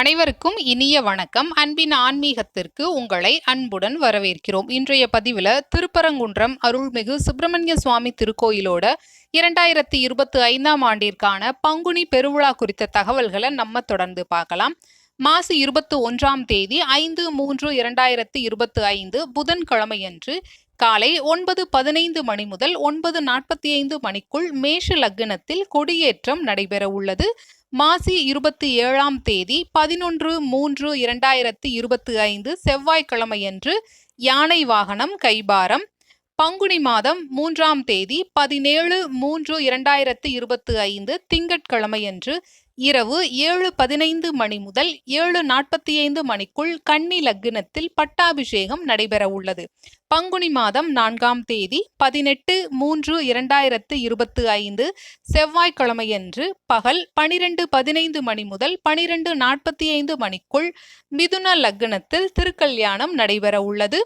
அனைவருக்கும் இனிய வணக்கம். அன்பின் ஆன்மீகத்திற்கு உங்களை அன்புடன் வரவேற்கிறோம். இன்றைய பதிவில் திருப்பரங்குன்றம் அருள்மிகு சுப்பிரமணிய சுவாமி திருக்கோயிலோட இரண்டாயிரத்தி இருபத்தி ஐந்தாம் ஆண்டிற்கான பங்குனி பெருவிழா குறித்த தகவல்களை நம்ம தொடர்ந்து பார்க்கலாம். மாசி இருபத்தி ஒன்றாம் தேதி ஐந்து மூன்று இரண்டாயிரத்தி இருபத்தி ஐந்து புதன்கிழமையன்று காலை ஒன்பது பதினைந்து மணி முதல் ஒன்பது நாற்பத்தி ஐந்து மணிக்குள் மேஷ லக்னத்தில் கொடியேற்றம் நடைபெற உள்ளது மாசி இருபத்தி ஏழாம் தேதி பதினொன்று மூன்று இரண்டாயிரத்தி இருபத்தி ஐந்து செவ்வாய்க்கிழமையன்று யானை வாகனம் கைபாரம். பங்குனி மாதம் மூன்றாம் தேதி பதினேழு மூன்று இரண்டாயிரத்து இருபத்தி ஐந்து திங்கட்கிழமையன்று இரவு ஏழு பதினைந்து மணி முதல் ஏழு நாற்பத்தி ஐந்து மணிக்குள் கன்னி லக்னத்தில் பட்டாபிஷேகம் நடைபெற உள்ளது. பங்குனி மாதம் நான்காம் தேதி பதினெட்டு மூன்று இரண்டாயிரத்து இருபத்து ஐந்து செவ்வாய்க்கிழமையன்று பகல் பனிரெண்டு பதினைந்து மணி முதல் பனிரெண்டு நாற்பத்தி ஐந்து மணிக்குள் மிதுன லக்னத்தில் திருக்கல்யாணம் நடைபெற உள்ளது.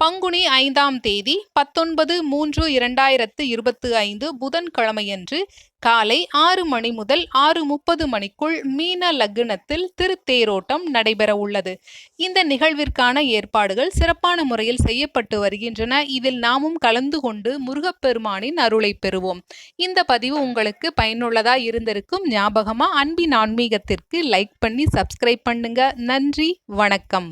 பங்குனி ஐந்தாம் தேதி பத்தொன்பது மூன்று இரண்டாயிரத்து இருபத்தி ஐந்து புதன்கிழமையன்று காலை ஆறு மணி முதல் ஆறு முப்பது மணிக்குள் மீன லக்னத்தில் திருத்தேரோட்டம் நடைபெற உள்ளது. இந்த நிகழ்விற்கான ஏற்பாடுகள் சிறப்பான முறையில் செய்யப்பட்டு வருகின்றன. இதில் நாமும் கலந்து கொண்டு முருகப்பெருமானின் அருளை பெறுவோம். இந்த பதிவு உங்களுக்கு பயனுள்ளதா இருந்திருக்கும் ஞாபகமா அன்பின் ஆன்மீகத்திற்கு லைக் பண்ணி சப்ஸ்கிரைப் பண்ணுங்க. நன்றி வணக்கம்.